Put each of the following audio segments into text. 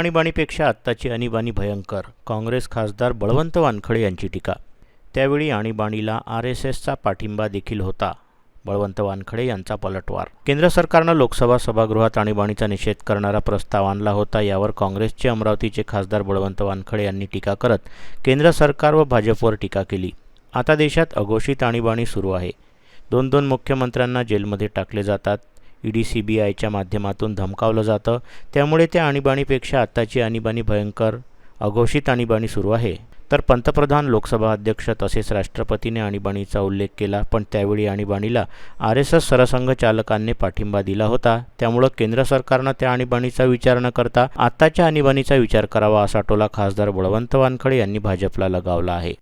आणीबाणीपेक्षा आत्ताची आणीबाणी भयंकर काँग्रेस खासदार बळवंत वानखडे यांची टीका. त्यावेळी आणीबाणीला आर एस एसचा पाठिंबा देखील होता बळवंत वानखडे यांचा पलटवार. केंद्र सरकारनं लोकसभा सभागृहात आणीबाणीचा निषेध करणारा प्रस्ताव आणला होता यावर काँग्रेसचे अमरावतीचे खासदार बळवंत वानखडे यांनी टीका करत केंद्र सरकार व भाजपवर टीका केली. आता देशात अघोषित आणीबाणी सुरू आहे. दोन दोन मुख्यमंत्र्यांना जेलमध्ये टाकले जातात ईडी सी बी आयच्या माध्यमातून धमकावलं जातं. त्यामुळे त्या आणीबाणीपेक्षा आत्ताची आणीबाणी भयंकर अघोषित आणीबाणी सुरू आहे. तर पंतप्रधान लोकसभा अध्यक्ष तसेच राष्ट्रपतीने आणीबाणीचा उल्लेख केला पण त्यावेळी आणीबाणीला आर एस एस सरसंघचालकांनी पाठिंबा दिला होता. त्यामुळं केंद्र सरकारनं त्या आणीबाणीचा विचार न करता आत्ताच्या आणीबाणीचा विचार करावा असा टोला खासदार बळवंत वानखडे यांनी भाजपला लगावला आहे.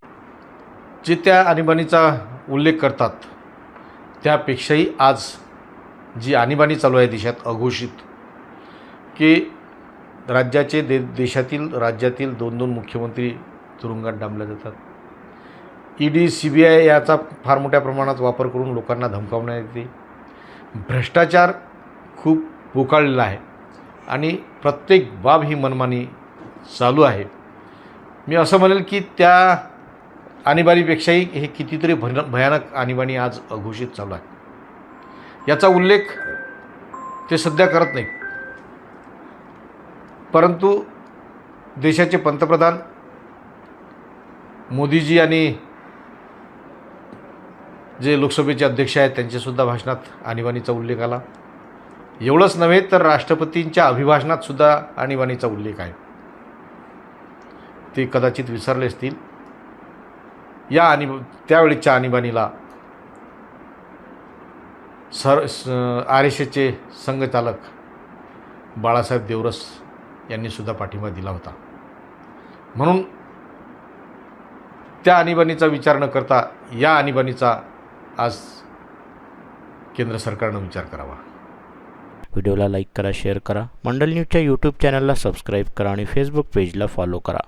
जे त्या आणीबाणीचा उल्लेख करतात त्यापेक्षाही आज जी आणीबाणी चालू आहे देशात अघोषित की राज्याचे दे देशातील राज्यातील दोन दोन मुख्यमंत्री तुरुंगात डांबल्या जातात. E D C B I याचा फार मोठ्या प्रमाणात वापर करून लोकांना धमकावण्यात येते. भ्रष्टाचार खूप पोकाळलेला आहे आणि प्रत्येक बाब ही मनमानी चालू आहे. मी असं म्हणेल की त्या आणीबाणीपेक्षाही हे कितीतरी भन भयानक आणीबाणी आज अघोषित चालू आहे. याचा उल्लेख ते सध्या करत नाही परंतु देशाचे पंतप्रधान मोदीजी आणि जे लोकसभेचे अध्यक्ष आहेत त्यांच्यासुद्धा भाषणात आणीबाणीचा उल्लेख आला. एवढंच नव्हे तर राष्ट्रपतींच्या अभिभाषणातसुद्धा आणीबाणीचा उल्लेख आहे. ते कदाचित विसरले असतील. या आणि त्यावेळीच्या आणीबाणीला सर आर एस एचे संघचालक बाळासाहेब देवरस यांनीसुद्धा पाठिंबा दिला होता. म्हणून त्या आणीबाणीचा विचार न करता या आणीबाणीचा आज केंद्र सरकारनं विचार करावा. व्हिडिओला लाईक करा शेअर करा. मंडल न्यूजच्या यूट्यूब चॅनलला सबस्क्राईब करा आणि फेसबुक पेजला फॉलो करा.